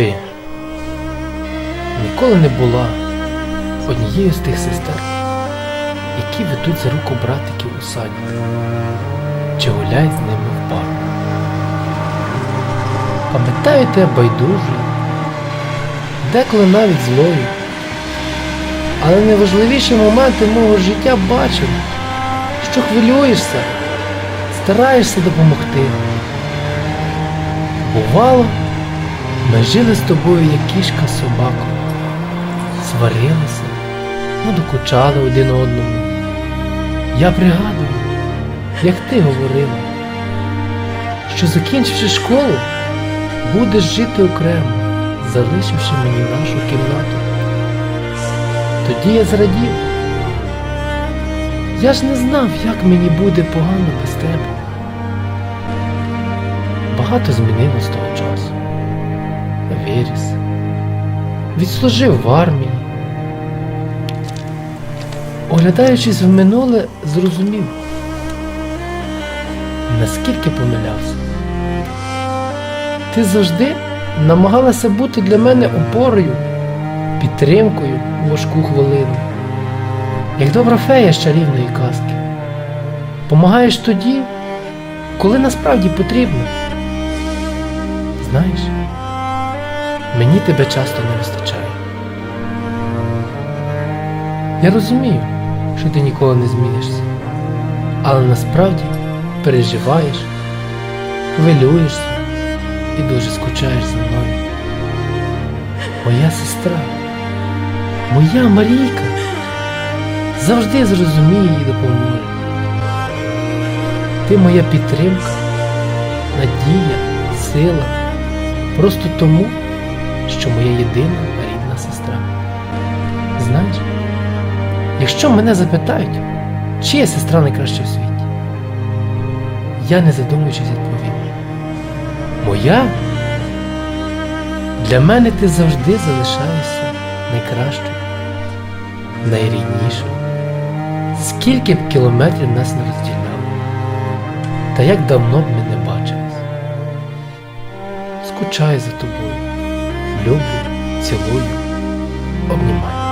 Ти ніколи не була однією з тих сестер, які ведуть за руку братиків у саді чи гуляють з ними в парку. Тебе байдужою, деколи навіть злою, але найважливіші моменти мого життя бачив, що хвилюєшся, стараєшся допомогти. Бувало, ми жили з тобою, як кішка з собакою, сварилися, надокучали один одному. Я пригадую, як ти говорила, що закінчивши школу, будеш жити окремо, залишивши мені нашу кімнату. Тоді я зрадів. Я ж не знав, як мені буде погано без тебе. Багато змінилось того часу. Виріс, відслужив в армії. Оглядаючись в минуле, зрозумів, наскільки помилявся. Ти завжди намагалася бути для мене опорою, підтримкою у важку хвилину, як добра фея з чарівної казки. Помагаєш тоді, коли насправді потрібно. Знаєш, мені тебе часто не вистачає. Я розумію, що ти ніколи не змінишся, але насправді переживаєш, хвилюєшся і дуже скучаєш за мною. Моя сестра, моя Марійка завжди зрозуміє і допоможе. Ти моя підтримка, надія, сила, просто тому, що моя єдина рідна сестра. Знаєш, якщо мене запитають, чия сестра найкраща в світі, я не задумуючись відповім. Моя? Для мене ти завжди залишаєшся найкращою, найріднішою. Скільки б кілометрів нас не розділяло, та як давно б ми не бачились. Скучаю за тобою, люблю, цілую, обнімаю.